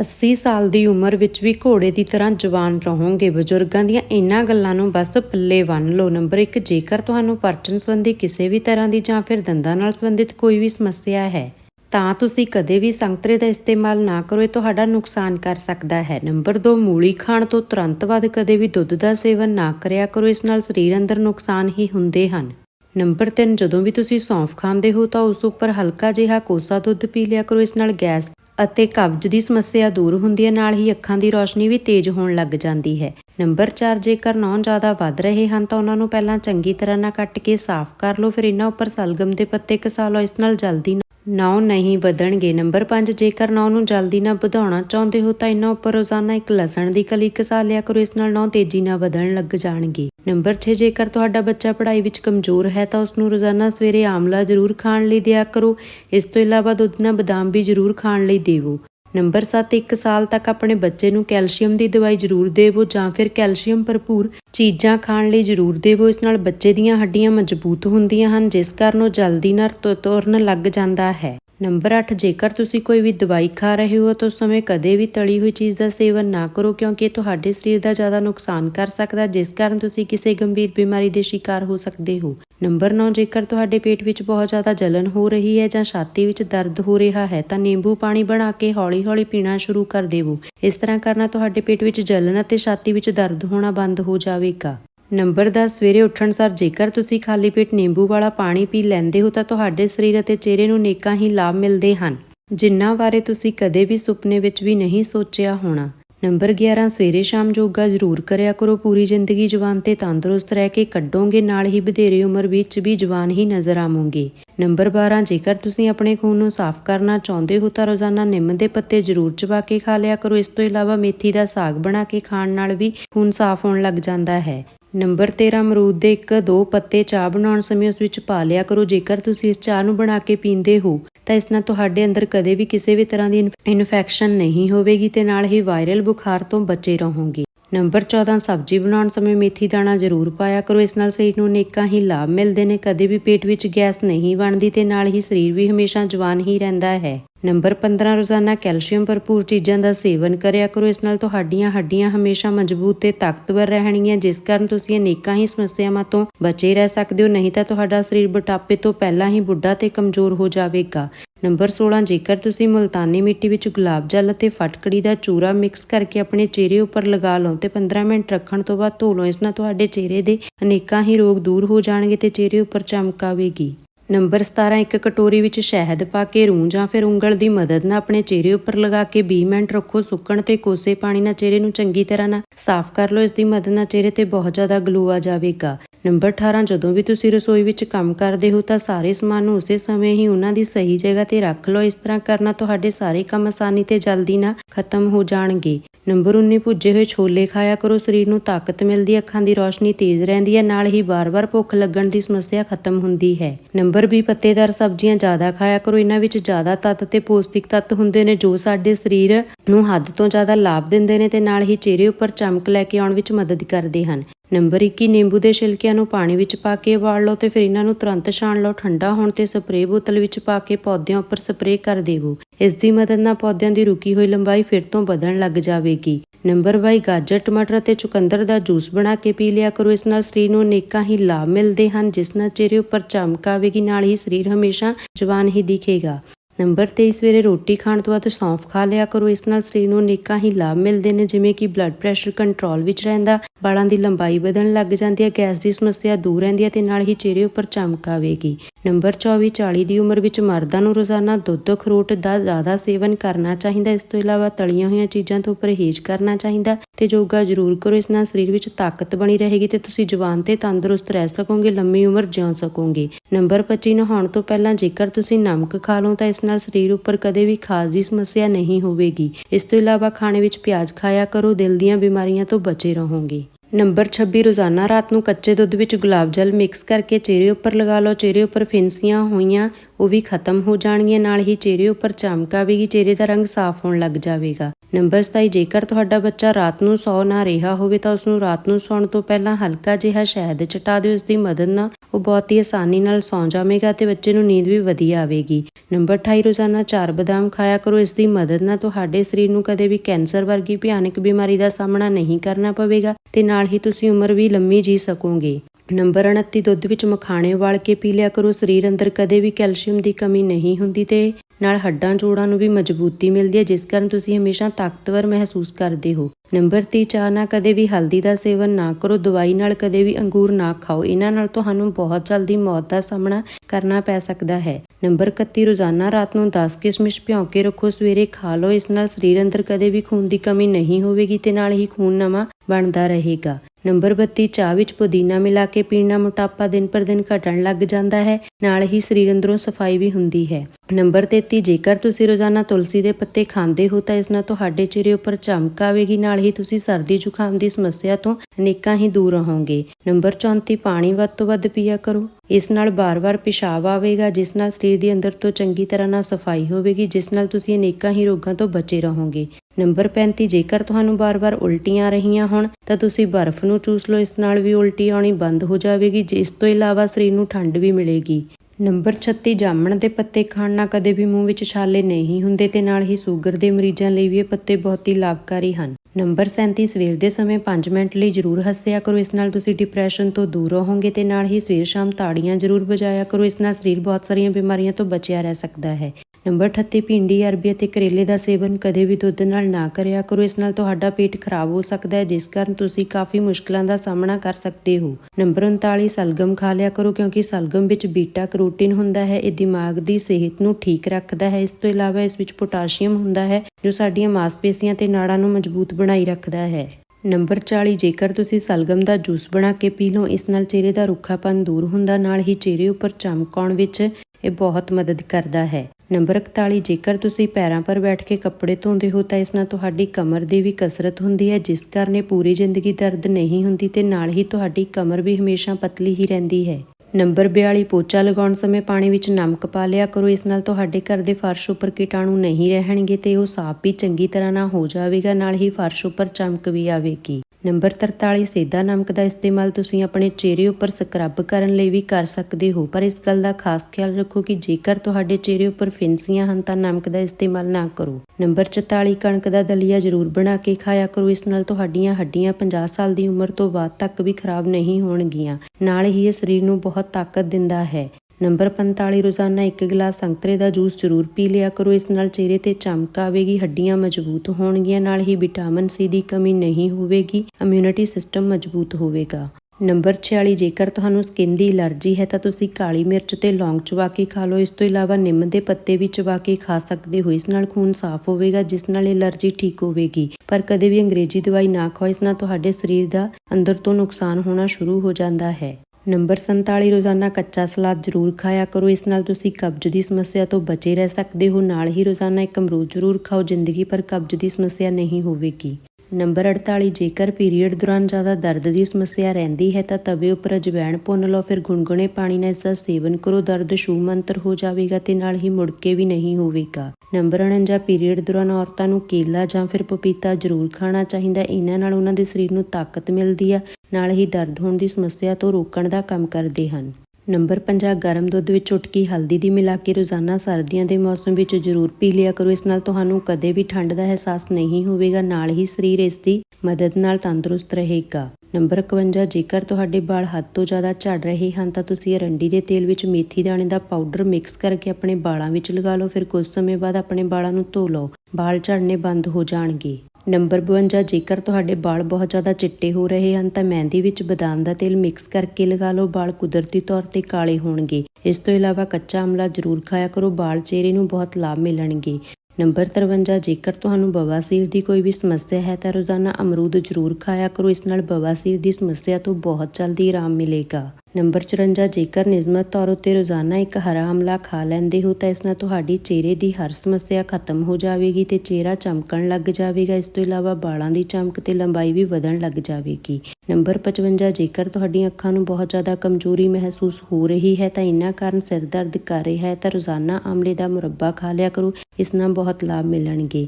80 ਸਾਲ ਦੀ ਉਮਰ ਵਿੱਚ ਵੀ ਘੋੜੇ ਦੀ ਤਰ੍ਹਾਂ ਜਵਾਨ ਰਹੋਗੇ। ਬਜ਼ੁਰਗਾਂ ਦੀਆਂ ਇਹਨਾਂ ਗੱਲਾਂ ਨੂੰ ਬਸ ਪੱਲੇ ਬੰਨ੍ਹ ਲਓ। ਨੰਬਰ 1 ਜੇਕਰ ਤੁਹਾਨੂੰ ਪਰਚਨ ਸੰਬੰਧੀ ਕਿਸੇ ਵੀ ਤਰ੍ਹਾਂ ਦੀ ਜਾਂ ਫਿਰ ਦੰਦਾਂ ਨਾਲ ਸੰਬੰਧਿਤ ਕੋਈ ਵੀ ਸਮੱਸਿਆ ਹੈ, ਤਾਂ ਤੁਸੀਂ ਕਦੇ ਵੀ ਸੰਤਰੇ ਦਾ ਇਸਤੇਮਾਲ ਨਾ ਕਰੋ, ਇਹ ਤੁਹਾਡਾ ਨੁਕਸਾਨ ਕਰ ਸਕਦਾ ਹੈ। ਨੰਬਰ 2 ਮੂਲੀ ਖਾਣ ਤੋਂ ਤੁਰੰਤ ਬਾਅਦ ਕਦੇ ਵੀ ਦੁੱਧ ਦਾ ਸੇਵਨ ਨਾ ਕਰਿਆ ਕਰੋ, ਇਸ ਨਾਲ ਸਰੀਰ ਅੰਦਰ ਨੁਕਸਾਨ ਹੀ ਹੁੰਦੇ ਹਨ। ਨੰਬਰ 3 ਜਦੋਂ ਵੀ ਤੁਸੀਂ ਸੌਂਫ ਖਾਂਦੇ ਹੋ ਤਾਂ ਉਸ ਉੱਪਰ ਹਲਕਾ ਜਿਹਾ ਕੋਸਾ ਦੁੱਧ ਪੀ ਲਿਆ ਕਰੋ, ਇਸ ਨਾਲ ਗੈਸ ਅਤੇ ਕਬਜ਼ ਦੀ ਸਮੱਸਿਆ ਦੂਰ ਹੁੰਦੀ ਹੈ ਨਾਲ ਹੀ ਅੱਖਾਂ ਦੀ ਰੌਸ਼ਨੀ ਵੀ ਤੇਜ਼ ਹੋਣ ਲੱਗ ਜਾਂਦੀ ਹੈ। ਨੰਬਰ 4 ਜੇਕਰ ਨੌਂ ਜ਼ਿਆਦਾ ਵੱਧ ਰਹੇ ਹਨ ਤਾਂ ਉਹਨਾਂ ਨੂੰ ਪਹਿਲਾਂ ਚੰਗੀ ਤਰ੍ਹਾਂ ਨਾਲ ਕੱਟ ਕੇ ਸਾਫ਼ ਕਰ ਲਓ। ਫਿਰ ਇਹਨਾਂ ਉੱਪਰ ਸਲਗਮ ਦੇ ਪੱਤੇ ਘਸਾ ਲਓ। ਇਸ ਨਾਲ ਜਲਦੀ ਨੌ ਨਹੀਂ ਵਧਣਗੇ। ਨੰਬਰ 5 ਜੇਕਰ ਨੌ ਨੂੰ ਜਲਦੀ ਨਾਲ ਵਧਾਉਣਾ ਚਾਹੁੰਦੇ ਹੋ ਤਾਂ ਇਹਨਾਂ ਉੱਪਰ ਰੋਜ਼ਾਨਾ ਇੱਕ ਲਸਣ ਦੀ ਕਲੀ ਘਸਾ ਲਿਆ ਕਰੋ। ਇਸ ਨਾਲ ਨੌ ਤੇਜ਼ੀ ਨਾਲ ਵਧਣ ਲੱਗ ਜਾਣਗੇ। ਨੰਬਰ 6 ਜੇਕਰ ਤੁਹਾਡਾ ਬੱਚਾ ਪੜ੍ਹਾਈ ਵਿੱਚ ਕਮਜ਼ੋਰ ਹੈ ਤਾਂ ਉਸ ਨੂੰ ਰੋਜ਼ਾਨਾ ਸਵੇਰੇ ਆਮਲਾ ਜ਼ਰੂਰ ਖਾਣ ਲਈ ਦਿਆ ਕਰੋ। ਇਸ ਤੋਂ ਇਲਾਵਾ ਦੁੱਧ ਨਾਲ ਬਦਾਮ ਵੀ ਜ਼ਰੂਰ ਖਾਣ ਲਈ ਦੇਵੋ। ਨੰਬਰ 7 1 ਸਾਲ ਤੱਕ ਆਪਣੇ ਬੱਚੇ ਨੂੰ ਕੈਲਸ਼ੀਅਮ ਦੀ ਦਵਾਈ ਜ਼ਰੂਰ ਦੇਵੋ ਜਾਂ ਫਿਰ ਕੈਲਸ਼ੀਅਮ ਭਰਪੂਰ ਚੀਜ਼ਾਂ ਖਾਣ ਲਈ ਜ਼ਰੂਰ ਦੇਵੋ। ਇਸ ਨਾਲ ਬੱਚੇ ਦੀਆਂ ਹੱਡੀਆਂ ਮਜ਼ਬੂਤ ਹੁੰਦੀਆਂ ਹਨ, ਜਿਸ ਕਾਰਨ ਉਹ ਜਲਦੀ ਨਾਲ ਤੁ- ਤੁਰਨ ਲੱਗ ਜਾਂਦਾ ਹੈ। ਨੰਬਰ 8 ਜੇਕਰ ਤੁਸੀਂ ਕੋਈ ਵੀ ਦਵਾਈ ਖਾ ਰਹੇ ਹੋ, ਤਾਂ ਉਸ ਸਮੇਂ ਕਦੇ ਵੀ ਤਲੀ ਹੋਈ ਚੀਜ਼ ਦਾ ਸੇਵਨ ਨਾ ਕਰੋ, ਕਿਉਂਕਿ ਇਹ ਤੁਹਾਡੇ ਸਰੀਰ ਦਾ ਜ਼ਿਆਦਾ ਨੁਕਸਾਨ ਕਰ ਸਕਦਾ, ਜਿਸ ਕਾਰਨ ਤੁਸੀਂ ਕਿਸੇ ਗੰਭੀਰ ਬਿਮਾਰੀ ਦੇ ਸ਼ਿਕਾਰ ਹੋ ਸਕਦੇ ਹੋ। ਨੰਬਰ 9 ਜੇਕਰ ਤੁਹਾਡੇ ਪੇਟ ਵਿੱਚ ਬਹੁਤ ਜ਼ਿਆਦਾ ਜਲਨ ਹੋ ਰਹੀ ਹੈ ਜਾਂ ਛਾਤੀ ਵਿੱਚ ਦਰਦ ਹੋ ਰਿਹਾ ਹੈ, ਤਾਂ ਨਿੰਬੂ ਪਾਣੀ ਬਣਾ ਕੇ ਹੌਲੀ-ਹੌਲੀ ਪੀਣਾ ਸ਼ੁਰੂ ਕਰ ਦੇਵੋ। ਇਸ ਤਰ੍ਹਾਂ ਕਰਨਾ ਤੁਹਾਡੇ ਪੇਟ ਵਿੱਚ ਜਲਨ ਅਤੇ ਛਾਤੀ ਵਿੱਚ ਦਰਦ ਹੋਣਾ ਬੰਦ ਹੋ ਜਾਵੇਗਾ। ਨੰਬਰ 10 ਸਵੇਰੇ ਉੱਠਣ ਸਾਰ ਜੇਕਰ ਤੁਸੀਂ ਖਾਲੀ ਪੇਟ ਨਿੰਬੂ ਵਾਲਾ ਪਾਣੀ ਪੀ ਲੈਂਦੇ ਹੋ ਤਾਂ ਤੁਹਾਡੇ ਸਰੀਰ ਅਤੇ ਚਿਹਰੇ ਨੂੰ ਨੇਕਾਂ ਹੀ ਲਾਭ ਮਿਲਦੇ ਹਨ। ਜਿਨ੍ਹਾਂ ਬਾਰੇ ਤੁਸੀਂ ਕਦੇ ਵੀ ਸੁਪਨੇ ਵਿੱਚ ਵੀ ਨਹੀਂ ਸੋਚਿਆ ਹੋਣਾ। ਨੰਬਰ 11 ਸਵੇਰੇ ਸ਼ਾਮ ਯੋਗਾ ਜ਼ਰੂਰ ਕਰਿਆ ਕਰੋ। ਪੂਰੀ ਜ਼ਿੰਦਗੀ ਜਵਾਨ ਤੇ ਤੰਦਰੁਸਤ ਰਹਿ ਕੇ ਕੱਢੋਗੇ। ਨਾਲ ਹੀ ਵਧੇਰੇ ਉਮਰ ਵਿੱਚ ਵੀ ਜਵਾਨ ਹੀ ਨਜ਼ਰ ਆਵੋਗੇ। ਨੰਬਰ 12 ਜੇਕਰ ਤੁਸੀਂ ਆਪਣੇ ਖੂਨ ਨੂੰ ਸਾਫ਼ ਕਰਨਾ ਚਾਹੁੰਦੇ ਹੋ ਤਾਂ ਰੋਜ਼ਾਨਾ ਨਿੰਮ ਦੇ ਪੱਤੇ ਜ਼ਰੂਰ ਚਬਾ ਕੇ ਖਾ ਲਿਆ ਕਰੋ। ਇਸ ਤੋਂ ਇਲਾਵਾ ਮੇਥੀ ਦਾ ਸਾਗ ਬਣਾ ਕੇ ਖਾਣ ਨਾਲ ਵੀ ਖੂਨ ਸਾਫ਼ ਹੋਣ ਲੱਗ ਜਾਂਦਾ ਹੈ। ਨੰਬਰ 13 ਅਮਰੂਦ ਦੇ ਇੱਕ ਦੋ ਪੱਤੇ ਚਾਹ ਬਣਾਉਣ ਸਮੇਂ ਉਸ ਵਿੱਚ ਪਾ ਲਿਆ ਕਰੋ। ਜੇਕਰ ਤੁਸੀਂ ਇਸ ਚਾਹ ਨੂੰ ਬਣਾ ਕੇ ਪੀਂਦੇ ਹੋ ਤਾਂ ਇਸ ਨਾਲ ਤੁਹਾਡੇ ਅੰਦਰ ਕਦੇ ਵੀ ਕਿਸੇ ਵੀ ਤਰ੍ਹਾਂ ਦੀ ਇਨਫ- ਇਨਫੈਕਸ਼ਨ ਨਹੀਂ ਹੋਵੇਗੀ ਤੇ ਨਾਲ ਹੀ ਵਾਇਰਲ ਬੁਖਾਰ ਤੋਂ ਬਚੇ ਰਹੋਗੇ। ਨੰਬਰ 14 ਸਬਜ਼ੀ ਬਣਾਉਣ ਸਮੇਂ ਮੇਥੀ ਦਾਣਾ ਜ਼ਰੂਰ ਪਾਇਆ ਕਰੋ। ਇਸ ਨਾਲ ਸਰੀਰ ਨੂੰ ਅਨੇਕਾਂ ਹੀ ਲਾਭ ਮਿਲਦੇ ਨੇ। ਕਦੇ ਵੀ ਪੇਟ ਵਿੱਚ ਗੈਸ ਨਹੀਂ ਬਣਦੀ ਤੇ ਨਾਲ ਹੀ ਸਰੀਰ ਵੀ ਹਮੇਸ਼ਾ ਜਵਾਨ ਹੀ ਰਹਿੰਦਾ ਹੈ। ਨੰਬਰ 15 ਰੋਜ਼ਾਨਾ ਕੈਲਸ਼ੀਅਮ ਭਰਪੂਰ ਚੀਜ਼ਾਂ ਦਾ ਸੇਵਨ ਕਰਿਆ ਕਰੋ। ਇਸ ਨਾਲ ਤੁਹਾਡੀਆਂ ਹੱਡੀਆਂ ਹਮੇਸ਼ਾ ਮਜ਼ਬੂਤ ਤੇ ਤਾਕਤਵਰ ਰਹਿਣਗੀਆਂ, ਜਿਸ ਕਾਰਨ ਤੁਸੀਂ ਅਨੇਕਾਂ ਹੀ ਸਮੱਸਿਆਵਾਂ ਤੋਂ ਬਚੇ ਰਹਿ ਸਕਦੇ ਹੋ। ਨਹੀਂ ਤਾਂ ਤੁਹਾਡਾ ਸਰੀਰ ਬੁਢਾਪੇ ਤੋਂ ਪਹਿਲਾਂ ਹੀ ਬੁੱਢਾ ਤੇ ਕਮਜ਼ੋਰ ਹੋ ਜਾਵੇਗਾ। ਨੰਬਰ 16 ਜੇਕਰ ਤੁਸੀਂ ਮੁਲਤਾਨੀ ਮਿੱਟੀ ਵਿੱਚ ਗੁਲਾਬ ਜਲ ਅਤੇ ਫਟਕੜੀ ਦਾ ਚੂਰਾ ਮਿਕਸ ਕਰਕੇ ਆਪਣੇ ਚਿਹਰੇ ਉੱਪਰ ਲਗਾ ਲਓ ਤੇ 15 ਮਿੰਟ ਰੱਖਣ ਤੋਂ ਬਾਅਦ ਧੋ ਲਓ। ਇਸ ਨਾਲ ਤੁਹਾਡੇ ਚਿਹਰੇ ਦੇ ਅਨੇਕਾਂ ਹੀ ਰੋਗ ਦੂਰ ਹੋ ਜਾਣਗੇ ਤੇ ਚਿਹਰੇ ਉੱਪਰ ਚਮਕ ਆਵੇਗੀ। ਨੰਬਰ 17 ਇੱਕ ਕਟੋਰੀ ਵਿੱਚ ਸ਼ਹਿਦ ਪਾ ਕੇ ਰੂੰ ਜਾਂ ਫਿਰ ਉਂਗਲ ਦੀ ਮਦਦ ਨਾਲ ਆਪਣੇ ਚਿਹਰੇ ਉੱਪਰ ਲਗਾ ਕੇ 20 ਮਿੰਟ ਰੱਖੋ, ਸੁੱਕਣ ਤੇ ਕੋਸੇ ਪਾਣੀ ਨਾਲ ਚਿਹਰੇ ਨੂੰ ਚੰਗੀ ਤਰ੍ਹਾਂ ਨਾਲ ਸਾਫ਼ ਕਰ ਲਓ, ਇਸ ਦੀ ਮਦਦ ਨਾਲ ਚਿਹਰੇ ਤੇ ਬਹੁਤ ਜ਼ਿਆਦਾ ਗਲੋ ਆ ਜਾਵੇਗਾ। ਨੰਬਰ 18 ਜਦੋਂ ਵੀ ਤੁਸੀਂ ਰਸੋਈ ਵਿੱਚ ਕੰਮ ਕਰਦੇ ਹੋ ਤਾਂ ਸਾਰੇ ਸਮਾਨ ਨੂੰ ਉਸੇ ਸਮੇਂ ਹੀ ਉਹਨਾਂ ਦੀ ਸਹੀ ਜਗ੍ਹਾ ਤੇ ਰੱਖ ਲਓ। ਇਸ ਤਰ੍ਹਾਂ ਕਰਨਾ ਤੁਹਾਡੇ ਸਾਰੇ ਕੰਮ ਆਸਾਨੀ ਤੇ ਜਲਦੀ ਨਾਲ ਖਤਮ ਹੋ ਜਾਣਗੇ। ਨੰਬਰ 19 ਭੁੱਜੇ ਹੋਏ ਛੋਲੇ ਖਾਇਆ ਕਰੋ। ਸਰੀਰ ਨੂੰ ਤਾਕਤ ਮਿਲਦੀ ਹੈ, ਅੱਖਾਂ ਦੀ ਰੋਸ਼ਨੀ ਤੇਜ਼ ਰਹਿੰਦੀ ਹੈ, ਨਾਲ ਹੀ ਵਾਰ-ਵਾਰ ਭੁੱਖ ਲੱਗਣ ਦੀ ਸਮੱਸਿਆ ਖਤਮ ਹੁੰਦੀ ਹੈ। ਨੰਬਰ 20 ਪੱਤੇਦਾਰ ਸਬਜ਼ੀਆਂ ਜ਼ਿਆਦਾ ਖਾਇਆ ਕਰੋ। ਇਹਨਾਂ ਵਿੱਚ ਜ਼ਿਆਦਾ ਤੱਤ ਤੇ ਪੌਸ਼ਟਿਕ ਤੱਤ ਹੁੰਦੇ ਨੇ, ਜੋ ਸਾਡੇ ਸਰੀਰ ਨੂੰ ਹੱਦ ਤੋਂ ਜ਼ਿਆਦਾ ਲਾਭ ਦਿੰਦੇ ਨੇ ਤੇ ਨਾਲ ਹੀ ਚਿਹਰੇ ਉੱਪਰ ਚਮਕ ਲੈ ਕੇ ਆਉਣ ਵਿੱਚ ਮਦਦ ਕਰਦੇ ਹਨ। ਨੰਬਰ 21 ਨਿੰਬੂ ਦੇ ਛਿਲਕਿਆਂ ਨੂੰ ਪਾਣੀ ਵਿੱਚ ਪਾ ਕੇ ਉਬਾਲ ਲਓ ਤੇ ਫਿਰ ਇਹਨਾਂ ਨੂੰ ਤੁਰੰਤ ਛਾਣ ਲਓ। ਠੰਡਾ ਹੋਣ ਤੇ ਸਪਰੇਅ ਬੋਤਲ ਵਿੱਚ ਪਾ ਕੇ ਪੌਦਿਆਂ ਉੱਪਰ ਸਪਰੇਅ ਕਰ ਦੇਵੋ। ਇਸ ਦੀ ਮਦਦ ਨਾਲ ਪੌਦਿਆਂ ਦੀ ਰੁਕੀ ਹੋਈ ਲੰਬਾਈ ਫਿਰ ਤੋਂ ਵਧਣ ਲੱਗ ਜਾਵੇਗੀ। ਨੰਬਰ 22 ਗਾਜਰ, ਟਮਾਟਰ ਅਤੇ ਚੁਕੰਦਰ ਦਾ ਜੂਸ ਬਣਾ ਕੇ ਪੀ ਲਿਆ ਕਰੋ। ਇਸ ਨਾਲ ਸਰੀਰ ਨੂੰ ਅਨੇਕਾਂ ਹੀ ਲਾਭ ਮਿਲਦੇ ਹਨ, ਜਿਸ ਨਾਲ ਚਿਹਰੇ ਉੱਪਰ ਚਮਕ ਆਵੇਗੀ, ਨਾਲ ਹੀ ਸਰੀਰ ਹਮੇਸ਼ਾ ਜਵਾਨ ਹੀ ਦਿਖੇਗਾ। ਨੰਬਰ 23 ਸਵੇਰੇ ਰੋਟੀ ਖਾਣ ਤੋਂ ਬਾਅਦ ਸੌਂਫ ਖਾ ਲਿਆ ਕਰੋ। ਇਸ ਨਾਲ ਸਰੀਰ ਨੂੰ ਅਨੇਕਾਂ ਹੀ ਲਾਭ ਮਿਲਦੇ ਨੇ, ਜਿਵੇਂ ਕਿ ਬਲੱਡ ਪ੍ਰੈਸ਼ਰ ਕੰਟਰੋਲ ਵਿੱਚ ਰਹਿੰਦਾ ਬਾਲਾਂ ਦੀ ਲੰਬਾਈ ਵਧਣ ਲੱਗ ਜਾਂਦੀ ਹੈ, ਗੈਸ ਦੀ ਸਮੱਸਿਆ ਦੂਰ ਰਹਿੰਦੀ ਹੈ ਤੇ ਨਾਲ ਹੀ ਚਿਹਰੇ ਉੱਪਰ ਚਮਕ ਆਵੇਗੀ। ਨੰਬਰ 24 40 ਦੀ ਉਮਰ ਵਿੱਚ ਮਰਦਾਂ ਨੂੰ ਰੋਜ਼ਾਨਾ ਦੁੱਧ, ਅਖਰੋਟ ਦਾ ਜ਼ਿਆਦਾ ਸੇਵਨ ਕਰਨਾ ਚਾਹੀਦਾ। ਇਸ ਤੋਂ ਇਲਾਵਾ ਤਲੀਆਂ ਹੋਈਆਂ ਚੀਜ਼ਾਂ ਤੋਂ ਪਰਹੇਜ਼ ਕਰਨਾ ਚਾਹੀਦਾ ਤੇ ਯੋਗਾ ਜ਼ਰੂਰ ਕਰੋ। ਇਸ ਨਾਲ ਸਰੀਰ ਵਿੱਚ ਤਾਕਤ ਬਣੀ ਰਹੇਗੀ ਤੇ ਤੁਸੀਂ ਜਵਾਨ ਤੇ ਤੰਦਰੁਸਤ ਰਹਿ ਸਕੋਗੇ, ਲੰਮੀ ਉਮਰ ਜਿਉ ਸਕੋਗੇ। ਨੰਬਰ 25 ਨਹਾਉਣ ਤੋਂ ਪਹਿਲਾਂ ਜੇਕਰ ਤੁਸੀਂ ਨਮਕ ਖਾ ਲਓ ਤਾਂ ਇਸ ਨਾਲ ਸਰੀਰ ਉੱਪਰ ਕਦੇ ਵੀ ਖਾਸ ਦੀ ਸਮੱਸਿਆ ਨਹੀਂ ਹੋਵੇਗੀ। ਇਸ ਤੋਂ ਇਲਾਵਾ ਖਾਣੇ ਵਿੱਚ ਪਿਆਜ਼ ਖਾਇਆ ਕਰੋ, ਦਿਲ ਦੀਆਂ ਬਿਮਾਰੀਆਂ ਤੋਂ ਬਚੇ ਰਹੋਗੇ। ਨੰਬਰ 26 ਰੋਜ਼ਾਨਾ ਰਾਤ ਨੂੰ ਕੱਚੇ ਦੁੱਧ ਵਿੱਚ ਗੁਲਾਬ ਜਲ ਮਿਕਸ ਕਰਕੇ ਚਿਹਰੇ ਉੱਪਰ ਲਗਾ ਲਓ। ਚਿਹਰੇ ਉੱਪਰ ਫਿੰਸੀਆਂ ਹੋਈਆਂ, ਉਹ ਵੀ ਖਤਮ ਹੋ ਜਾਣਗੀਆਂ। ਨਾਲ ਹੀ ਚਿਹਰੇ ਉੱਪਰ ਚਮਕ ਆਵੇਗੀ, ਚਿਹਰੇ ਦਾ ਰੰਗ ਸਾਫ਼ ਹੋਣ ਲੱਗ ਜਾਵੇਗਾ। ਨੰਬਰ 27 ਜੇਕਰ ਤੁਹਾਡਾ ਬੱਚਾ ਰਾਤ ਨੂੰ ਸੌ ਨਾ ਰਿਹਾ ਹੋਵੇ ਤਾਂ ਉਸ ਨੂੰ ਰਾਤ ਨੂੰ ਸੌਣ ਤੋਂ ਪਹਿਲਾਂ ਹਲਕਾ ਜਿਹਾ ਸ਼ਹਿਦ ਚਟਾ ਦਿਓ, ਇਸ ਦੀ ਮਦਦ ਨਾਲ ਉਹ ਬਹੁਤ ਹੀ ਆਸਾਨੀ ਨਾਲ ਸੌਂ ਜਾਵੇਗਾ ਤੇ ਬੱਚੇ ਨੂੰ ਨੀਂਦ ਵੀ ਵਧੀਆ ਆਵੇਗੀ। ਨੰਬਰ 28 ਰੋਜ਼ਾਨਾ ਚਾਰ ਬਦਾਮ ਖਾਇਆ ਕਰੋ। ਇਸ ਦੀ ਮਦਦ ਨਾਲ ਤੁਹਾਡੇ ਸਰੀਰ ਨੂੰ ਕਦੇ ਵੀ ਕੈਂਸਰ ਵਰਗੀ ਭਿਆਨਕ ਬਿਮਾਰੀ ਦਾ ਸਾਹਮਣਾ ਨਹੀਂ ਕਰਨਾ ਪਵੇਗਾ ਤੇ ਨਾਲ ਹੀ ਤੁਸੀਂ ਉਮਰ ਵੀ ਲੰਮੀ ਜੀ ਸਕੋਗੇ। ਨੰਬਰ 29 ਦੁੱਧ ਵਿੱਚ ਮਖਾਣੇ ਉਬਾਲ ਕੇ ਪੀ ਲਿਆ ਕਰੋ। ਸਰੀਰ ਅੰਦਰ ਕਦੇ ਵੀ ਕੈਲਸ਼ੀਅਮ ਦੀ ਕਮੀ ਨਹੀਂ ਹੁੰਦੀ ਤੇ ਨਾਲ ਹੱਡਾਂ ਜੋੜਾਂ ਨੂੰ ਵੀ ਮਜ਼ਬੂਤੀ ਮਿਲਦੀ ਹੈ, ਜਿਸ ਕਾਰਨ ਤੁਸੀਂ ਹਮੇਸ਼ਾ ਤਾਕਤਵਰ ਮਹਿਸੂਸ ਕਰਦੇ ਹੋ। ਨੰਬਰ 30 ਚਾਹ ਨਾਲ ਕਦੇ ਵੀ ਹਲਦੀ ਦਾ ਸੇਵਨ ਨਾ ਕਰੋ, ਦਵਾਈ ਨਾਲ ਕਦੇ ਵੀ ਅੰਗੂਰ ਨਾ ਖਾਓ। ਇਹਨਾਂ ਨਾਲ ਤੁਹਾਨੂੰ ਬਹੁਤ ਜਲਦੀ ਮੌਤ ਦਾ ਸਾਹਮਣਾ ਕਰਨਾ ਪੈ ਸਕਦਾ ਹੈ। ਨੰਬਰ 31 ਰੋਜ਼ਾਨਾ ਰਾਤ ਨੂੰ 10 ਕਿਸ਼ਮਿਸ਼ ਭਿਉਂ ਕੇ ਰੱਖੋ। ਸਵੇਰੇ ਖਾ ਲਓ, ਇਸ ਨਾਲ ਸਰੀਰ ਅੰਦਰ ਕਦੇ ਵੀ ਖੂਨ ਦੀ ਕਮੀ ਨਹੀਂ ਹੋਵੇਗੀ ਤੇ ਨਾਲ ਹੀ ਖੂਨ ਨਵਾਂ ਬਣਦਾ ਰਹੇਗਾ। ਨੰਬਰ 32 ਚਾਹ ਵਿੱਚ ਪੁਦੀਨਾ ਮਿਲਾ ਕੇ ਪੀਣਾ ਮੋਟਾਪਾ ਦਿਨ ਪਰ ਦਿਨ ਘਟਣ ਲੱਗ ਜਾਂਦਾ ਹੈ, ਨਾਲ ਹੀ ਸਰੀਰ ਅੰਦਰੋਂ ਸਫ਼ਾਈ ਵੀ ਹੁੰਦੀ ਹੈ। ਨੰਬਰ 33 ਜੇਕਰ ਤੁਸੀਂ ਰੋਜ਼ਾਨਾ ਤੁਲਸੀ ਦੇ ਪੱਤੇ ਖਾਂਦੇ ਹੋ ਤਾਂ ਇਸ ਨਾਲ ਤੁਹਾਡੇ ਚਿਹਰੇ ਉੱਪਰ ਚਮਕ ਆਵੇਗੀ, ਨਾਲ ਹੀ ਤੁਸੀਂ ਸਰਦੀ ਜ਼ੁਕਾਮ ਦੀ ਸਮੱਸਿਆ ਤੋਂ ਅਨੇਕਾਂ ਹੀ ਦੂਰ ਰਹੋਗੇ। ਨੰਬਰ 34 ਪਾਣੀ ਵੱਧ ਤੋਂ ਵੱਧ ਪੀਆ ਕਰੋ। ਇਸ ਨਾਲ ਬਾਰ-ਬਾਰ ਪਿਸ਼ਾਬ ਆਵੇਗਾ, ਜਿਸ ਨਾਲ ਸਰੀਰ ਦੇ ਅੰਦਰ ਤੋਂ ਚੰਗੀ ਤਰ੍ਹਾਂ ਨਾਲ ਸਫ਼ਾਈ ਹੋਵੇਗੀ, ਜਿਸ ਨਾਲ ਤੁਸੀਂ ਅਨੇਕਾਂ ਹੀ ਰੋਗਾਂ ਤੋਂ ਬਚੇ ਰਹੋਗੇ। ਨੰਬਰ 35 ਜੇਕਰ ਤੁਹਾਨੂੰ ਬਾਰ-ਬਾਰ ਉਲਟੀਆਂ ਆ ਰਹੀਆਂ ਹੋਣ, ਤਾਂ ਤੁਸੀਂ ਬਰਫ਼ ਨੂੰ ਚੂਸ ਲਓ। ਇਸ ਨਾਲ ਵੀ ਉਲਟੀ ਆਉਣੀ ਬੰਦ ਹੋ ਜਾਵੇਗੀ, ਜਿਸ ਤੋਂ ਇਲਾਵਾ ਸਰੀਰ ਨੂੰ ਠੰਡ ਵੀ ਮਿਲੇਗੀ। ਨੰਬਰ 36 ਜਾਮਣ ਦੇ ਪੱਤੇ ਖਾਣ ਨਾਲ ਕਦੇ ਵੀ ਮੂੰਹ ਵਿੱਚ ਛਾਲੇ ਨਹੀਂ ਹੁੰਦੇ ਤੇ ਨਾਲ ਹੀ ਸ਼ੂਗਰ ਦੇ ਮਰੀਜ਼ਾਂ ਲਈ ਵੀ ਇਹ ਪੱਤੇ ਬਹੁਤ ਹੀ ਲਾਭਕਾਰੀ ਹਨ। ਨੰਬਰ 37 ਸਵੇਰ ਦੇ ਸਮੇਂ 5 ਮਿੰਟ ਲਈ ਜ਼ਰੂਰ ਹੱਸਿਆ ਕਰੋ, ਇਸ ਨਾਲ ਤੁਸੀਂ ਡਿਪਰੈਸ਼ਨ ਤੋਂ ਦੂਰ ਰਹੋਗੇ ਤੇ ਨਾਲ ਹੀ ਸਵੇਰ ਸ਼ਾਮ ਤਾੜੀਆਂ ਜ਼ਰੂਰ ਵਜਾਇਆ ਕਰੋ, ਇਸ ਨਾਲ ਸਰੀਰ ਬਹੁਤ ਸਾਰੀਆਂ ਬਿਮਾਰੀਆਂ ਤੋਂ ਬਚਿਆ ਰਹਿ ਸਕਦਾ ਹੈ। ਨੰਬਰ 38 ਭਿੰਡੀ, ਅਰਬੀ ਅਤੇ ਕਰੇਲੇ ਦਾ ਸੇਵਨ ਕਦੇ ਵੀ ਦੁੱਧ ਨਾਲ ਨਾ ਕਰਿਆ ਕਰੋ। ਇਸ ਨਾਲ ਤੁਹਾਡਾ ਪੇਟ ਖਰਾਬ ਹੋ ਸਕਦਾ ਹੈ, ਜਿਸ ਕਾਰਨ ਤੁਸੀਂ ਕਾਫੀ ਮੁਸ਼ਕਲਾਂ ਦਾ ਸਾਹਮਣਾ ਕਰ ਸਕਦੇ ਹੋ। ਨੰਬਰ 39 ਸਲਗਮ ਖਾ ਲਿਆ ਕਰੋ, ਕਿਉਂਕਿ ਸਲਗਮ ਵਿੱਚ ਬੀਟਾ ਕਰੋਟਿਨ ਹੁੰਦਾ ਹੈ, ਇਹ ਦਿਮਾਗ ਦੀ ਸਿਹਤ ਨੂੰ ਠੀਕ ਰੱਖਦਾ ਹੈ। ਇਸ ਤੋਂ ਇਲਾਵਾ ਇਸ ਵਿੱਚ ਪੋਟਾਸ਼ੀਅਮ ਹੁੰਦਾ ਹੈ, ਜੋ ਸਾਡੀਆਂ ਮਾਸਪੇਸ਼ੀਆਂ ਤੇ ਨਾੜਾਂ ਨੂੰ ਮਜ਼ਬੂਤ ਬਣਾਈ ਰੱਖਦਾ ਹੈ। ਨੰਬਰ 40 ਜੇਕਰ ਤੁਸੀਂ ਸਲਗਮ ਦਾ ਜੂਸ ਬਣਾ ਕੇ ਪੀ ਲਓ, ਇਸ ਨਾਲ ਚਿਹਰੇ ਦਾ ਰੁੱਖਾਪਨ ਦੂਰ ਹੁੰਦਾ, ਨਾਲ ਹੀ ਚਿਹਰੇ ਉੱਪਰ ਚਮਕ ਆਉਣ ਵਿੱਚ ਇਹ ਬਹੁਤ ਮਦਦ ਕਰਦਾ ਹੈ। ਨੰਬਰ 41 ਜੇਕਰ ਤੁਸੀਂ ਪੈਰਾਂ ਪਰ ਬੈਠ ਕੇ ਕੱਪੜੇ ਧੋਂਦੇ ਹੋ ਤਾਂ ਇਸ ਨਾਲ ਤੁਹਾਡੀ ਕਮਰ ਦੀ ਵੀ ਕਸਰਤ ਹੁੰਦੀ ਹੈ। ਜਿਸ ਕਾਰਨ ਇਹ ਪੂਰੀ ਜ਼ਿੰਦਗੀ ਦਰਦ ਨਹੀਂ ਹੁੰਦੀ ਤੇ ਨਾਲ ਹੀ ਤੁਹਾਡੀ ਕਮਰ ਵੀ ਹਮੇਸ਼ਾ ਪਤਲੀ ਹੀ ਰਹਿੰਦੀ ਹੈ। ਨੰਬਰ 42 ਪੋਚਾ ਲਗਾਉਣ ਸਮੇਂ ਪਾਣੀ ਵਿੱਚ ਨਮਕ ਪਾ ਲਿਆ ਕਰੋ। ਇਸ ਨਾਲ ਤੁਹਾਡੇ ਘਰ ਦੇ ਫਰਸ਼ ਉੱਪਰ ਕੀਟਾਣੂ ਨਹੀਂ ਰਹਿਣਗੇ ਤੇ ਉਹ ਸਾਫ਼ ਵੀ ਚੰਗੀ ਤਰ੍ਹਾਂ ਨਾਲ ਹੋ ਜਾਵੇਗਾ, ਨਾਲ ਹੀ ਫਰਸ਼ ਉੱਪਰ ਚਮਕ ਵੀ ਆਵੇਗੀ। ਨੰਬਰ 43 ਸੇਦਾ ਨਮਕ ਦਾ ਇਸਤੇਮਾਲ ਤੁਸੀਂ ਆਪਣੇ ਚਿਹਰੇ ਉੱਪਰ ਸਕਰਬ ਕਰਨ ਲਈ ਵੀ ਕਰ ਸਕਦੇ ਹੋ। ਪਰ ਇਸ ਗੱਲ ਦਾ ਖਾਸ ਖਿਆਲ ਰੱਖੋ ਕਿ ਜੇਕਰ ਤੁਹਾਡੇ ਚਿਹਰੇ ਉੱਪਰ ਫਿੰਸੀਆਂ ਹਨ ਤਾਂ ਨਮਕ ਦਾ ਇਸਤੇਮਾਲ ਨਾ ਕਰੋ। ਨੰਬਰ 44 ਕਣਕ ਦਾ ਦਲੀਆ ਜ਼ਰੂਰ ਬਣਾ ਕੇ ਖਾਇਆ ਕਰੋ। ਇਸ ਨਾਲ ਤੁਹਾਡੀਆਂ ਹੱਡੀਆਂ 50 ਸਾਲ ਦੀ ਉਮਰ ਤੋਂ ਬਾਅਦ ਤੱਕ ਵੀ ਖਰਾਬ ਨਹੀਂ ਹੋਣਗੀਆਂ। ਨਾਲ ਹੀ ਇਹ ਸਰੀਰ ਨੂੰ ਬਹੁਤ ਤਾਕਤ ਦਿੰਦਾ ਹੈ। ਨੰਬਰ 45 ਰੋਜ਼ਾਨਾ ਇੱਕ ਗਲਾਸ ਸੰਤਰੇ ਦਾ ਜੂਸ ਜ਼ਰੂਰ ਪੀ ਲਿਆ ਕਰੋ। ਇਸ ਨਾਲ ਚਿਹਰੇ ਤੇ ਚਮਕ ਆਵੇਗੀ, ਹੱਡੀਆਂ ਮਜ਼ਬੂਤ ਹੋਣਗੀਆਂ, ਨਾਲ ਹੀ ਵਿਟਾਮਿਨ ਸੀ ਦੀ ਕਮੀ ਨਹੀਂ ਹੋਵੇਗੀ ਇਮਿਊਨਿਟੀ ਸਿਸਟਮ ਮਜ਼ਬੂਤ ਹੋਵੇਗਾ। ਨੰਬਰ 46 ਜੇਕਰ ਤੁਹਾਨੂੰ ਸਕਿਨ ਦੀ ਅਲਰਜੀ ਹੈ ਤਾਂ ਤੁਸੀਂ ਕਾਲੀ ਮਿਰਚ ਤੇ ਲੌਂਗ ਚਬਾ ਕੇ ਖਾ ਲਓ। ਇਸ ਤੋਂ ਇਲਾਵਾ ਨਿੰਮ ਦੇ ਪੱਤੇ ਵੀ ਚਬਾ ਕੇ ਖਾ ਸਕਦੇ ਹੋ। ਇਸ ਨਾਲ ਖੂਨ ਸਾਫ਼ ਹੋਵੇਗਾ, ਜਿਸ ਨਾਲ ਐਲਰਜੀ ਠੀਕ ਹੋਵੇਗੀ। ਪਰ ਕਦੇ ਵੀ ਅੰਗਰੇਜ਼ੀ ਦਵਾਈ ਨਾ ਖਾਓ, ਇਸ ਨਾਲ ਤੁਹਾਡੇ ਸਰੀਰ ਦਾ ਅੰਦਰ ਤੋਂ ਨੁਕਸਾਨ ਹੋਣਾ ਸ਼ੁਰੂ ਹੋ ਜਾਂਦਾ ਹੈ। ਨੰਬਰ 47 ਰੋਜ਼ਾਨਾ ਕੱਚਾ ਸਲਾਦ ਜ਼ਰੂਰ ਖਾਇਆ ਕਰੋ। ਇਸ ਨਾਲ ਤੁਸੀਂ ਕਬਜ਼ ਦੀ ਸਮੱਸਿਆ ਤੋਂ ਬਚੇ ਰਹਿ ਸਕਦੇ ਹੋ। ਨਾਲ ਹੀ ਰੋਜ਼ਾਨਾ ਇੱਕ ਅਮਰੂਦ ਜ਼ਰੂਰ ਖਾਓ। ਜ਼ਿੰਦਗੀ ਪਰ ਕਬਜ਼ ਦੀ ਸਮੱਸਿਆ ਨਹੀਂ ਹੋਵੇਗੀ। ਨੰਬਰ 48 ਜੇਕਰ ਪੀਰੀਅਡ ਦੌਰਾਨ ਜ਼ਿਆਦਾ ਦਰਦ ਦੀ ਸਮੱਸਿਆ ਰਹਿੰਦੀ ਹੈ ਤਾਂ ਤਵੇ ਉੱਪਰ ਅਜਵੈਣ ਭੁੰਨ ਲਓ, ਫਿਰ ਗੁਨਗੁਨੇ ਪਾਣੀ ਨਾਲ ਇਸ ਦਾ ਸੇਵਨ ਕਰੋ, ਦਰਦ ਛੂ ਮੰਤਰ ਹੋ ਜਾਵੇਗਾ ਤੇ ਨਾਲ ਹੀ ਮੁੜ ਕੇ ਵੀ ਨਹੀਂ ਹੋਵੇਗਾ। ਨੰਬਰ 49 ਪੀਰੀਅਡ ਦੌਰਾਨ ਔਰਤਾਂ ਨੂੰ ਕੇਲਾ ਜਾਂ ਫਿਰ ਪਪੀਤਾ ਜ਼ਰੂਰ ਖਾਣਾ ਚਾਹੀਦਾ, ਇਹਨਾਂ ਨਾਲ ਉਹਨਾਂ ਦੇ ਸਰੀਰ ਨੂੰ ਤਾਕਤ ਮਿਲਦੀ ਆ, ਨਾਲ ਹੀ ਦਰਦ ਹੋਣ ਦੀ ਸਮੱਸਿਆ ਤੋਂ ਰੋਕਣ ਦਾ ਕੰਮ ਕਰਦੇ ਹਨ। ਨੰਬਰ 50 ਗਰਮ ਦੁੱਧ ਵਿੱਚ ਚੁਟਕੀ, ਹਲਦੀ ਦੀ ਮਿਲਾ ਕੇ ਰੋਜ਼ਾਨਾ ਸਰਦੀਆਂ ਦੇ ਮੌਸਮ ਵਿੱਚ ਜ਼ਰੂਰ ਪੀ ਲਿਆ ਕਰੋ। ਇਸ ਨਾਲ ਤੁਹਾਨੂੰ ਕਦੇ ਵੀ ਠੰਡ ਦਾ ਅਹਿਸਾਸ ਨਹੀਂ ਹੋਵੇਗਾ, ਨਾਲ ਹੀ ਸਰੀਰ ਇਸ ਦੀ ਮਦਦ ਨਾਲ ਤੰਦਰੁਸਤ ਰਹੇਗਾ। ਨੰਬਰ 51 ਜੇਕਰ ਤੁਹਾਡੇ ਵਾਲ ਹੱਦ ਤੋਂ ਜ਼ਿਆਦਾ ਝੜ ਰਹੇ ਹਨ, ਤਾਂ ਤੁਸੀਂ ਅਰੰਡੀ ਦੇ ਤੇਲ ਵਿੱਚ ਮੇਥੀ ਦਾਣੇ ਦਾ ਪਾਊਡਰ ਮਿਕਸ ਕਰਕੇ ਆਪਣੇ ਵਾਲਾਂ ਵਿੱਚ ਲਗਾ ਲਓ। ਫਿਰ ਕੁਝ ਸਮੇਂ ਬਾਅਦ ਆਪਣੇ ਵਾਲਾਂ ਨੂੰ ਧੋ ਲਓ। ਵਾਲ ਝੜਨੇ ਬੰਦ ਹੋ ਜਾਣਗੇ। ਨੰਬਰ 52 ਜੇਕਰ ਤੁਹਾਡੇ ਵਾਲ ਬਹੁਤ ਜ਼ਿਆਦਾ ਚਿੱਟੇ ਹੋ ਰਹੇ ਹਨ ਤਾਂ ਮਹਿੰਦੀ ਵਿੱਚ ਬਦਾਮ ਦਾ ਤੇਲ ਮਿਕਸ ਕਰਕੇ ਲਗਾ ਲਓ। ਵਾਲ ਕੁਦਰਤੀ ਤੌਰ ਤੇ ਕਾਲੇ ਹੋਣਗੇ। ਇਸ ਤੋਂ ਇਲਾਵਾ ਕੱਚਾ ਆਮਲਾ ਜ਼ਰੂਰ ਖਾਇਆ ਕਰੋ। ਵਾਲ ਚਿਹਰੇ ਨੂੰ ਬਹੁਤ ਲਾਭ ਮਿਲਣਗੇ। ਨੰਬਰ 53 ਜੇਕਰ ਤੁਹਾਨੂੰ ਬਵਾਸੀਰ ਦੀ ਕੋਈ ਵੀ ਸਮੱਸਿਆ ਹੈ ਤਾਂ ਰੋਜ਼ਾਨਾ ਅਮਰੂਦ ਜ਼ਰੂਰ ਖਾਇਆ ਕਰੋ। ਇਸ ਨਾਲ ਬਵਾਸੀਰ ਦੀ ਸਮੱਸਿਆ ਤੋਂ ਬਹੁਤ ਜਲਦੀ ਆਰਾਮ ਮਿਲੇਗਾ। ਨੰਬਰ 54 ਜੇਕਰ ਨਿਯਮਤ ਤੌਰ ਉਤੇ ਰੋਜ਼ਾਨਾ ਇੱਕ ਹਰਾ ਆਮਲਾ ਖਾ ਲੈਂਦੇ ਹੋ ਤਾਂ ਇਸ ਨਾਲ ਤੁਹਾਡੀ ਚਿਹਰੇ ਦੀ ਹਰ ਸਮੱਸਿਆ ਖਤਮ ਹੋ ਜਾਵੇਗੀ ਤੇ ਚਿਹਰਾ ਚਮਕਣ ਲੱਗ ਜਾਵੇਗਾ। ਇਸ ਤੋਂ ਇਲਾਵਾ ਵਾਲਾਂ ਦੀ ਚਮਕ ਤੇ ਲੰਬਾਈ ਵੀ ਵਧਣ ਲੱਗ ਜਾਵੇਗੀ। ਨੰਬਰ 55 ਜੇਕਰ ਤੁਹਾਡੀਆਂ ਅੱਖਾਂ ਨੂੰ ਬਹੁਤ ਜ਼ਿਆਦਾ ਕਮਜ਼ੋਰੀ ਮਹਿਸੂਸ ਹੋ ਰਹੀ ਹੈ ਤਾਂ ਇਹਨਾਂ ਕਾਰਨ ਸਿਰ ਦਰਦ ਕਰ ਰਿਹਾ ਹੈ ਤਾਂ ਰੋਜ਼ਾਨਾ ਆਮਲੇ ਦਾ ਮੁਰੱਬਾ ਖਾ ਲਿਆ ਕਰੋ। ਇਸ ਨਾਲ ਬਹੁਤ ਲਾਭ ਮਿਲਣਗੇ।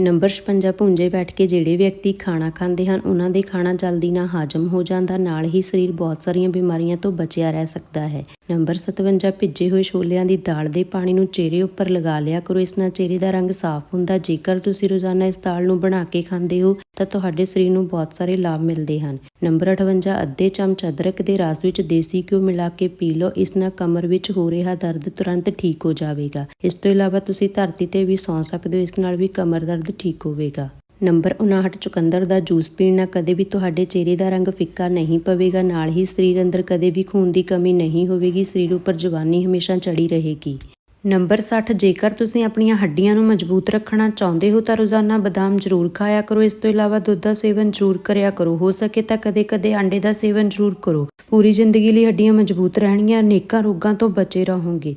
ਨੰਬਰ 56 ਭੁੰਜੇ ਬੈਠ ਕੇ ਜਿਹੜੇ ਵਿਅਕਤੀ ਖਾਣਾ ਖਾਂਦੇ ਹਨ, ਉਹਨਾਂ ਦੇ ਖਾਣਾ ਜਲਦੀ ਨਾ ਹਾਜ਼ਮ ਹੋ ਜਾਂਦਾ, ਨਾਲ ਹੀ ਸਰੀਰ ਬਹੁਤ ਸਾਰੀਆਂ ਬਿਮਾਰੀਆਂ ਤੋਂ ਬਚਿਆ ਰਹਿ ਸਕਦਾ ਹੈ। ਨੰਬਰ 57 ਭਿੱਜੇ ਹੋਏ ਛੋਲਿਆਂ ਦੀ ਦਾਲ ਦੇ ਪਾਣੀ ਨੂੰ ਚਿਹਰੇ ਉੱਪਰ ਲਗਾ ਲਿਆ ਕਰੋ। ਇਸ ਨਾਲ ਚਿਹਰੇ ਦਾ ਰੰਗ ਸਾਫ਼ ਹੁੰਦਾ, ਜੇਕਰ ਤੁਸੀਂ ਰੋਜ਼ਾਨਾ ਇਸ ਦਾਲ ਨੂੰ ਬਣਾ ਕੇ ਖਾਂਦੇ ਹੋ, ਤਾਂ ਤੁਹਾਡੇ ਸਰੀਰ ਨੂੰ ਬਹੁਤ ਸਾਰੇ ਲਾਭ ਮਿਲਦੇ ਹਨ। ਨੰਬਰ 58 ਅੱਧੇ ਚਮਚ ਅਦਰਕ ਦੇ ਰਸ ਵਿੱਚ ਦੇਸੀ ਘਿਓ ਮਿਲਾ ਕੇ ਪੀ ਲਓ। ਇਸ ਨਾਲ ਕਮਰ ਵਿੱਚ ਹੋ ਰਿਹਾ ਦਰਦ ਤੁਰੰਤ ਠੀਕ ਹੋ ਜਾਵੇਗਾ। ਇਸ ਤੋਂ ਇਲਾਵਾ ਤੁਸੀਂ ਧਰਤੀ ਤੇ ਵੀ ਸੌਂ ਸਕਦੇ ਹੋ, ਇਸ ਨਾਲ ਵੀ ਕਮਰ ਦਰਦ ਠੀਕ ਹੋਵੇਗਾ। ਨੰਬਰ 59 ਚੁਕੰਦਰ ਦਾ ਜੂਸ ਪੀਣ ਨਾਲ ਕਦੇ ਵੀ ਤੁਹਾਡੇ ਚਿਹਰੇ ਦਾ ਰੰਗ ਫਿੱਕਾ ਨਹੀਂ ਪਵੇਗਾ, ਨਾਲ ਹੀ ਸਰੀਰ ਅੰਦਰ ਕਦੇ ਵੀ ਖੂਨ ਦੀ ਕਮੀ ਨਹੀਂ ਹੋਵੇਗੀ, ਸਰੀਰ ਉੱਪਰ ਜਵਾਨੀ ਹਮੇਸ਼ਾ ਚੜੀ ਰਹੇਗੀ। ਨੰਬਰ 60 ਜੇਕਰ ਤੁਸੀਂ ਆਪਣੀਆਂ ਹੱਡੀਆਂ ਨੂੰ ਮਜ਼ਬੂਤ ਰੱਖਣਾ ਚਾਹੁੰਦੇ ਹੋ ਤਾਂ ਰੋਜ਼ਾਨਾ ਬਦਾਮ ਜ਼ਰੂਰ ਖਾਇਆ ਕਰੋ। ਇਸ ਤੋਂ ਇਲਾਵਾ ਦੁੱਧ ਦਾ ਸੇਵਨ ਜ਼ਰੂਰ ਕਰਿਆ ਕਰੋ। ਹੋ ਸਕੇ ਤਾਂ ਕਦੇ-ਕਦੇ ਆਂਡੇ ਦਾ ਸੇਵਨ ਜ਼ਰੂਰ ਕਰੋ। ਪੂਰੀ ਜ਼ਿੰਦਗੀ ਲਈ ਹੱਡੀਆਂ ਮਜ਼ਬੂਤ ਰਹਿਣਗੀਆਂ, ਅਨੇਕਾਂ ਰੋਗਾਂ ਤੋਂ ਬਚੇ ਰਹੋਗੇ।